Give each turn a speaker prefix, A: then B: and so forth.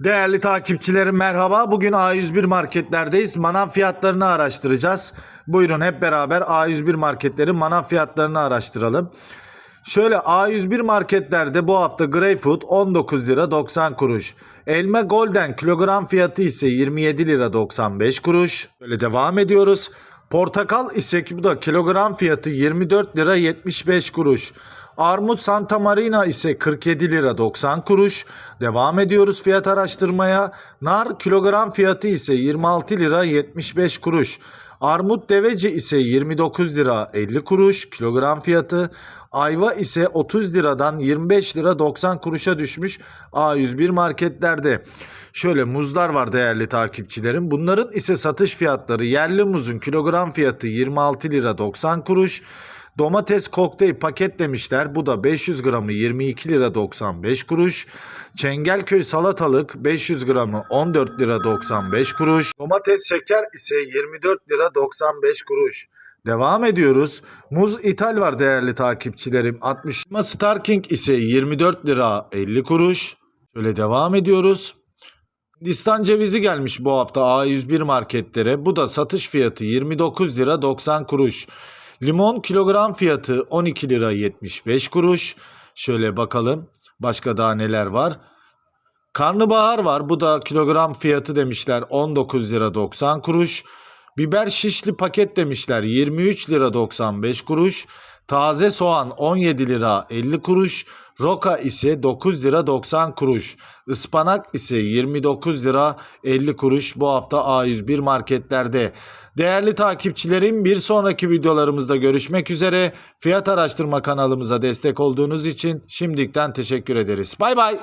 A: Değerli takipçilerim merhaba. Bugün A101 marketlerdeyiz. Manav fiyatlarını araştıracağız. Buyurun hep beraber A101 marketlerin manav fiyatlarını araştıralım. Şöyle A101 marketlerde bu hafta Greyfoot 19 lira 90 kuruş. Elma Golden kilogram fiyatı ise 27 lira 95 kuruş. Böyle devam ediyoruz. Portakal ise bu da kilogram fiyatı 24 lira 75 kuruş. Armut Santa Marina ise 47 lira 90 kuruş. Devam ediyoruz fiyat araştırmaya. Nar kilogram fiyatı ise 26 lira 75 kuruş. Armut deveci ise 29 lira 50 kuruş kilogram fiyatı. Ayva ise 30 liradan 25 lira 90 kuruşa düşmüş A101 marketlerde. Şöyle muzlar var değerli takipçilerim. Bunların ise satış fiyatları yerli muzun kilogram fiyatı 26 lira 90 kuruş. Domates kokteyl paket demişler. Bu da 500 gramı 22 lira 95 kuruş. Çengelköy salatalık 500 gramı 14 lira 95 kuruş. Domates şeker ise 24 lira 95 kuruş. Devam ediyoruz. Muz ithal var değerli takipçilerim. 60 Starking ise 24 lira 50 kuruş. Şöyle devam ediyoruz. Hindistan cevizi gelmiş bu hafta A101 marketlere. Bu da satış fiyatı 29 lira 90 kuruş. Limon kilogram fiyatı 12 lira 75 kuruş. Şöyle bakalım başka daha neler var. Karnabahar var. Bu da kilogram fiyatı demişler 19 lira 90 kuruş. Biber şişli paket demişler 23 lira 95 kuruş. Taze soğan 17 lira 50 kuruş. Roka ise 9 lira 90 kuruş. Ispanak ise 29 lira 50 kuruş bu hafta A101 marketlerde. Değerli takipçilerim bir sonraki videolarımızda görüşmek üzere. Fiyat araştırma kanalımıza destek olduğunuz için şimdiden teşekkür ederiz. Bay bay.